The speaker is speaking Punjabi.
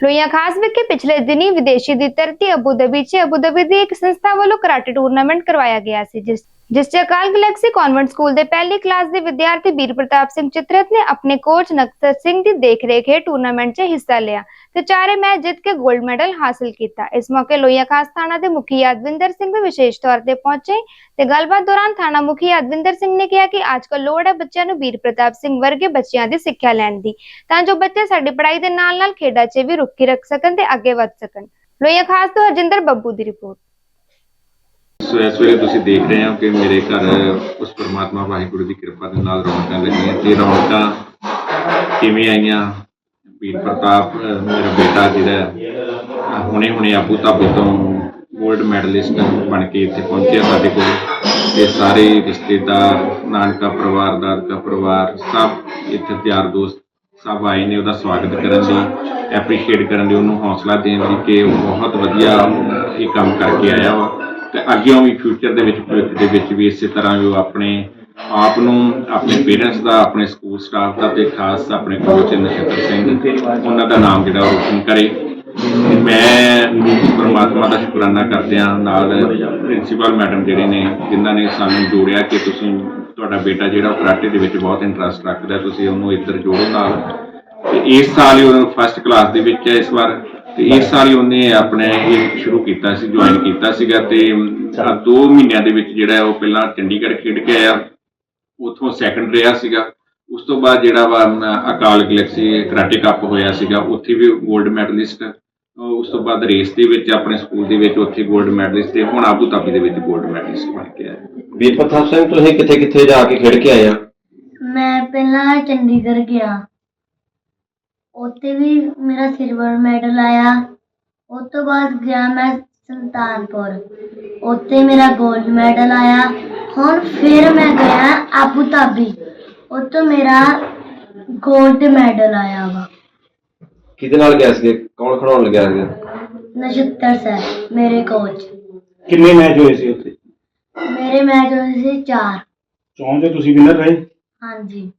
ਲੋਹੀਆਂ ਖਾਸ ਵਿਖੇ ਪਿਛਲੇ ਦਿਨੀ ਵਿਦੇਸ਼ੀ ਦੀ ਧਰਤੀ ਅਬੂ ਧਾਬੀ 'ਚ ਅਬੂ ਧਾਬੀ ਦੀ ਇੱਕ ਸੰਸਥਾ ਵੱਲੋਂ ਕਰਾਟੇ ਟੂਰਨਾਮੈਂਟ ਕਰਵਾਇਆ ਗਿਆ ਸੀ, ਜਿਸ ਜਿਸ 'ਚ ਅਕਾਲ ਗਲੈਕਸੀ ਕਨਵੈਂਟ ਸਕੂਲ ਦੇ ਪਹਿਲੀ ਕਲਾਸ ਦੇ ਵਿਦਿਆਰਥੀ ਵੀਰ ਪ੍ਰਤਾਪ ਸਿੰਘ ਚਿਤਰਤ ਨੇ ਆਪਣੇ ਕੋਚ ਨਕਸਰ ਸਿੰਘ ਦੀ ਦੇਖਰੇਖ ਹੇਠ ਟੂਰਨਾਮੈਂਟ 'ਚ ਹਿੱਸਾ ਲਿਆ ਤੇ ਚਾਰੇ ਮੈਚ ਜਿੱਤ ਕੇ 골ਡ ਮੈਡਲ ਹਾਸਲ ਕੀਤਾ। ਇਸ ਮੌਕੇ ਲੋਈਆਂ ਖਾਸ ਥਾਣਾ ਦੇ ਮੁਖੀ ਯਾਦਵਿੰਦਰ ਸਿੰਘ ਵੀ ਵਿਸ਼ੇਸ਼ ਤੌਰ ਤੇ ਪਹੁੰਚੇ ਤੇ ਗੱਲਬਾਤ ਦੌਰਾਨ ਥਾਣਾ ਮੁਖੀ ਯਾਦਵਿੰਦਰ ਸਿੰਘ ਨੇ ਕਿਹਾ ਕਿ ਅੱਜਕੱਲ ਲੋੜ ਹੈ ਬੱਚਿਆਂ ਨੂੰ ਵੀਰ ਪ੍ਰਤਾਪ ਸਿੰਘ ਵਰਗੇ ਬੱਚਿਆਂ ਦੀ ਸਿੱਖਿਆ ਲੈਣ ਦੀ, ਤਾਂ ਜੋ ਬੱਚੇ ਸਾਡੀ ਪੜ੍ਹਾਈ ਦੇ ਨਾਲ-ਨਾਲ ਖੇਡਾਂ 'ਚ ਵੀ ਰੁਚੀ ਰੱਖ ਸਕਣ ਤੇ ਅੱਗੇ ਵਧ ਸਕਣ। ਲੋਈਆਂ ਖਾਸ ਤੋਂ ਹਰਜਿੰਦਰ ਬੱਬੂ ਦੀ ਰਿਪੋਰਟ। ਸੋ, ਇਸ ਵੇਲੇ ਤੁਸੀਂ ਦੇਖ ਰਹੇ ਹੋ ਕਿ ਮੇਰੇ ਘਰ ਉਸ ਪਰਮਾਤਮਾ ਵਾਹਿਗੁਰੂ ਦੀ ਕਿਰਪਾ ਦੇ ਨਾਲ ਰੌਣਕਾਂ ਲੱਗੀਆਂ ਤੇ ਰੌਣਕਾਂ ਕਿਵੇਂ ਆਈਆਂ? ਵੀਰ ਪ੍ਰਤਾਪ ਮੇਰਾ ਬੇਟਾ ਜਿਹੜਾ ਹੁਣੇ ਹੁਣੇ ਆਬੂ ਧਾਬੀ ਤੋਂ ਗੋਲਡ ਮੈਡਲਿਸਟ ਬਣ ਕੇ ਇੱਥੇ ਪਹੁੰਚਿਆ ਸਾਡੇ ਕੋਲ। ਤੇ ਸਾਰੇ ਰਿਸ਼ਤੇਦਾਰ, ਨਾਨਕਾ ਪਰਿਵਾਰ, ਦਾਦਕਾ ਪਰਿਵਾਰ, ਸਭ ਇੱਥੇ ਯਾਰ ਦੋਸਤ ਸਭ ਆਏ ਨੇ, ਉਹਦਾ ਸਵਾਗਤ ਕਰਨ ਲਈ ਐਪਰੀਸ਼ੀਏਟ ਕਰਨ ਲਈ, ਉਹਨੂੰ ਹੌਸਲਾ ਦੇਣ ਲਈ ਕਿ ਉਹ ਬਹੁਤ ਵਧੀਆ ਇਹ ਕੰਮ ਕਰਕੇ ਆਇਆ ਵਾ। ਤੇ ਅੱਗੇ ਵੀ ਫਿਊਚਰ ਦੇ ਵਿੱਚ ਭਵਿੱਖ ਦੇ ਵਿੱਚ ਵੀ ਇਸੇ ਤਰ੍ਹਾਂ ਹੀ ਉਹ ਆਪਣੇ ਆਪ ਨੂੰ, ਆਪਣੇ ਪੇਰੈਂਟਸ ਦਾ, ਆਪਣੇ ਸਕੂਲ ਸਟਾਫ ਦਾ ਤੇ ਖਾਸ ਆਪਣੇ ਕੋਚ ਨਛੱਤਰ ਸਿੰਘ, ਉਹਨਾਂ ਦਾ ਨਾਮ ਜਿਹੜਾ ਉਹ ਰੋਸ਼ਨ ਕਰੇ। ਮੈਂ ਪਰਮਾਤਮਾ ਦਾ ਸ਼ੁਕਰਾਨਾ ਕਰਦਿਆਂ ਨਾਲ ਪ੍ਰਿੰਸੀਪਲ ਮੈਡਮ ਜਿਹੜੇ ਨੇ, ਜਿਨ੍ਹਾਂ ਨੇ ਸਾਨੂੰ ਜੋੜਿਆ ਕਿ ਤੁਸੀਂ ਤੁਹਾਡਾ ਬੇਟਾ ਜਿਹੜਾ ਉਹ ਕਰਾਟੇ ਦੇ ਵਿੱਚ ਬਹੁਤ ਇੰਟਰਸਟ ਰੱਖਦਾ, ਤੁਸੀਂ ਉਹਨੂੰ ਇੱਧਰ ਜੋੜੋ ਨਾਲ। ਤੇ ਇਸ ਸਾਲ ਹੀ ਉਹ ਫਸਟ ਕਲਾਸ ਦੇ ਵਿੱਚ ਹੈ ਇਸ ਵਾਰ। ਤੇ ਇਸ ਸਾਲ ਉਹਨੇ ਆਪਣੇ ਇਹ ਸ਼ੁਰੂ ਕੀਤਾ ਸੀ ਜੁਆਇਨ ਕੀਤਾ ਸੀਗਾ ਤੇ 2 ਮਹੀਨਿਆਂ ਦੇ ਵਿੱਚ ਜਿਹੜਾ ਉਹ ਪਹਿਲਾਂ ਚੰਡੀਗੜ੍ਹ ਖੇਡ ਕੇ ਆਇਆ ਉਥੋਂ ਸੈਕੰਡ ਰਿਹਾ ਸੀਗਾ। ਉਸ ਤੋਂ ਬਾਅਦ ਜਿਹੜਾ ਵਾ ਅਕਾਲ ਗਲੈਕਸੀ ਕਰਾਟੇ ਕੱਪ ਹੋਇਆ ਸੀਗਾ ਉੱਥੇ ਵੀ 골ਡ ਮੈਡਲਿਸਟ ਉਸ ਤੋਂ ਬਾਅਦ ਰੇਸ ਦੇ ਵਿੱਚ ਆਪਣੇ ਸਕੂਲ ਦੇ ਵਿੱਚ ਉੱਥੇ 골ਡ ਮੈਡਲਿਸਟ ਤੇ ਹੁਣ ਆਬੂ ਧਾਬੀ ਦੇ ਵਿੱਚ 골ਡ ਮੈਡਲਿਸਟ ਬਣ ਕੇ ਆਇਆ। ਵੀਰਪ੍ਰਤਾਪ ਸਿੰਘ ਤੁਸੀਂ ਕਿੱਥੇ ਕਿੱਥੇ ਜਾ ਕੇ ਖੇਡ ਕੇ ਆਏ ਆ? ਮੈਂ ਪਹਿਲਾਂ ਚੰਡੀਗੜ੍ਹ ਗਿਆ। ਉੱਥੇ ਵੀ ਮੇਰਾ ਸਿਲਵਰ ਮੈਡਲ ਆਇਆ। ਉਸ ਤੋਂ ਬਾਅਦ ਗਿਆ ਮੈਂ ਸੁਲਤਾਨਪੁਰ। ਉੱਥੇ ਮੇਰਾ 골ਡ ਮੈਡਲ ਆਇਆ। ਹੁਣ ਫਿਰ ਮੈਂ ਗਿਆ ਆਬੂ ਧਾਬੀ ਉੱਥੋਂ ਮੇਰਾ 골ਡ ਮੈਡਲ ਆਇਆ ਵਾ। ਕਿਹਦੇ ਨਾਲ ਗਿਆ ਸੀ ਕੌਣ ਖੜਾਉਣ ਲੱਗਿਆ ਸੀ ਨਛੱਤਰ ਸਰ ਮੇਰੇ ਕੋਚ ਕਿੰਨੇ ਮੈਚ ਹੋਏ ਸੀ ਉੱਥੇ? ਮੇਰੇ ਮੈਚ ਹੋਏ ਸੀ ਚਾਰ। ਚੌਂ ਚੋਂ ਤੁਸੀਂ ਵਿਨਰ ਰਹੇ? ਹਾਂਜੀ।